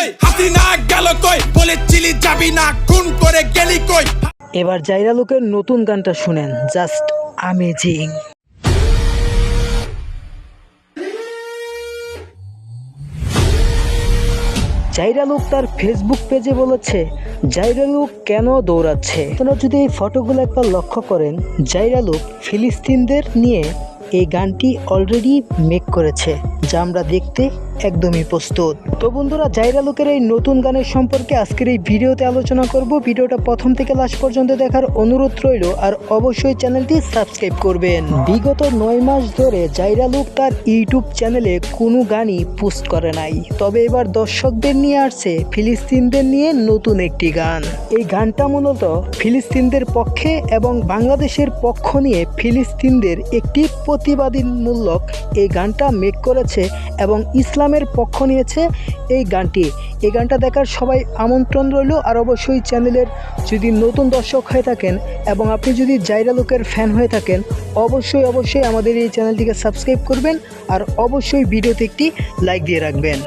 ওই হাসিনা গেল কই? যাবি না, খুন করে গেলি কই? এবার জাইরা লোকের নতুন গানটা শুনেন জাস্ট আমেজিং জাইরালুক তার ফেসবুক পেজে বলেছে জাইরালুক কেন দৌড়াচ্ছে? আপনারা যদি এই ফটোগুলো একবার লক্ষ্য করেন, জাইরা লোক ফিলিস্তিনদের নিয়ে এই গানটি অলরেডি মেক করেছে, যা আমরা দেখতে একদমই প্রস্তুত। তো বন্ধুরা জাইরা লোকের এই নতুন গানের সম্পর্কে আজকের এই ভিডিওতে আলোচনা করব, ভিডিওটা প্রথম থেকে লাস্ট পর্যন্ত দেখার অনুরোধ রইল, আর অবশ্যই চ্যানেলটি সাবস্ক্রাইব করবেন। বিগত নয় মাস ধরে জাইরা লোক তার ইউটিউব চ্যানেলে কোনো গানই পোস্ট করে নাই। তবে এবার দর্শকদের নিয়ে আসছে ফিলিস্তিনদের নিয়ে নতুন একটি গান। এই গানটা মূলত ফিলিস্তিনদের পক্ষে এবং বাংলাদেশের পক্ষ নিয়ে ফিলিস্তিনদের একটি প্রতিবাদীমূলক এই গানটা মেক করেছে এবং ইসলামের পক্ষ নিয়েছে এই গানটি। এই গানটা দেখার সবাই আমন্ত্রণ রইল আর অবশ্যই চ্যানেলের যদি নতুন দর্শক হয়ে থাকেন এবং আপনি যদি জাইরা লোকের ফ্যান হয়ে থাকেন, অবশ্যই অবশ্যই আমাদের এই চ্যানেলটিকে সাবস্ক্রাইব করবেন আর অবশ্যই ভিডিওতে একটি লাইক দিয়ে রাখবেন।